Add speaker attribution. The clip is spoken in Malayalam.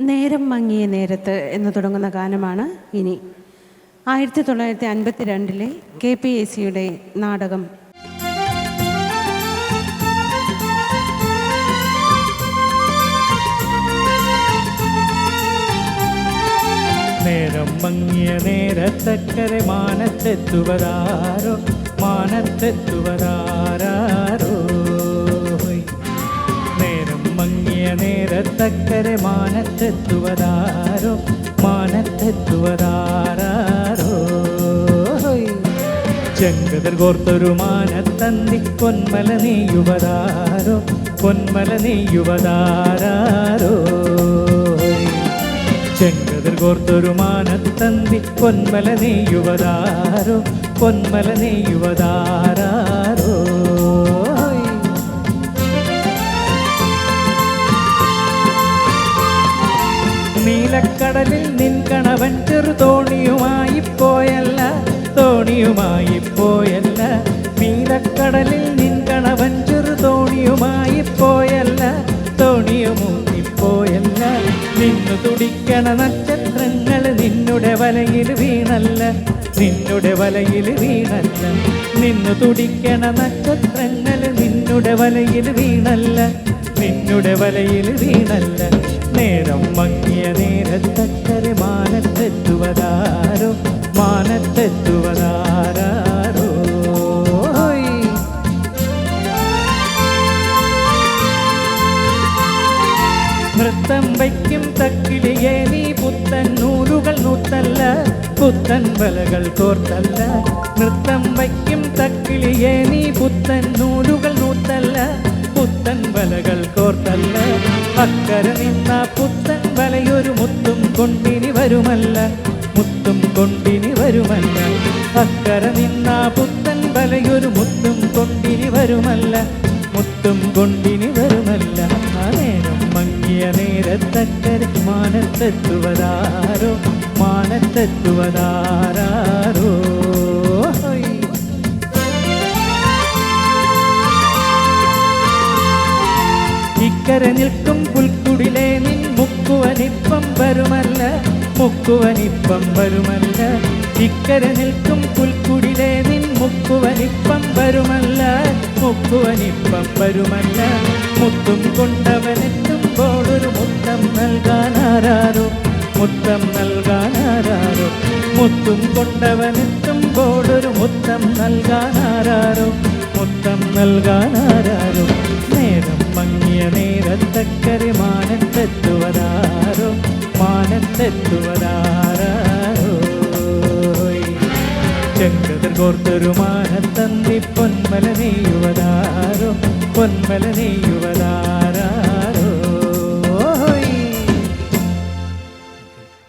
Speaker 1: നേരം മങ്ങിയ നേരത്ത് എന്ന് തുടങ്ങുന്ന ഗാനമാണ് ഇനി. ആയിരത്തി തൊള്ളായിരത്തി അൻപത്തി രണ്ടിലെ കെ പി എ സിയുടെ നാടകം.
Speaker 2: നേരം മങ്ങിയ നേരത്തക്കരെ മാനത്തെത്തുവരാരോ മാനത്തെത്തുവതാരോ? നേരത്തക്കരെ മാനത്തെത്തുവതാരോ മാനത്തെത്തുവതാരോ ചെങ്കതിർ കോർത്തൊരു മാനത്തന്തി പൊന്മല നെയ്യുവതാരോ പൊന്മല നെയ്യുവതാരോ ചെങ്കതിർ കോർത്തൊരു മാനത്തന്തി പൊന്മല നെയ്യുവതാരോ പൊന്മല നെയ്യുവതാരോ നീലക്കടലിൽ നിൻ കണവൻ ചെറുതോണിയുമായി പോയല്ല തോണിയുമായി പോയല്ല. നീലക്കടലിൽ നിൻ കണവൻ ചെറുതോണിയുമായി പോയല്ല തോണിയുമൂന്നി പോയല്ല. നിന്നു തുടിക്കണ നക്ഷത്രങ്ങൾ നിന്നുടെ വലയിൽ വീണല്ല നിന്നുടെ വലയിൽ വീണല്ല. നിന്നു തുടിക്കണ നക്ഷത്രങ്ങൾ നിന്നുടെ വലയിൽ വീണല്ല നിന്നുടെ വലയിൽ വീണല്ല. നേരം മങ്ങിയ നേരത്തക്കരെ മാനത്തെത്തുവതാരോ മാനത്തെത്തുവതാരോ നൃത്തം വയ്ക്കും തക്കിളിയെ നീ പുത്തൻ നൂലുകൾ നൂത്തല്ല പുത്തൻ വലകൾ കോർത്തല്ല. നൃത്തം വയ്ക്കും തക്കിളിയെ നീ പുത്തൻ നൂലുകൾ നൂത്തല്ല പുത്തൻ വലകൾ കോർത്തല്ല. അക്കര വരുമല്ല മുത്തും കൊണ്ടിനി വരുമല്ല. അക്കര നിന്നാ പുത്തൻ വലയൊരു മുത്തും കൊണ്ടിനി വരുമല്ല മുത്തും കൊണ്ടിനി വരുമല്ല. ആ നേരം മങ്ങിയ നേരത്തക്കരെ മാനത്തെത്തുവതാരോ മാനത്തെത്തുവതാരോ ഇക്കര നിൽക്കും പുൽക്കുടിലെ നിൻ മുക്കുവനിപ്പം വരുമല്ല മുക്കുവനിപ്പം വരുമല്ല. ഇക്കര നിൽക്കും പുൽക്കുടിലെ നിൻ മുക്കുവനിപ്പം വരുമല്ല. മുക്കുവനിപ്പം വരുമല്ല. മുത്തും കൊണ്ടവനെത്തുമ്പോൾ ഒരു മുത്തം നൽകാനാരാരോ? മുത്തം നൽകാനാരാരോ? മുത്തും കൊണ്ടവനെത്തുമ്പോൾ ഒരു മുത്തം നൽകാനാരാരോ? മുത്തം നൽകാനാരാരോ? നേരം മങ്ങിയ നേരത്തക്കരെ മാനത്തെത്തുവതാരോ മാനത്തെത്തുവതാരോ ചെങ്കതിർ കോർത്തൊരു മാനത്തന്തി പൊന്മല നെയ്യുവതാരോ പൊന്മല നെയ്യുവതാരോ.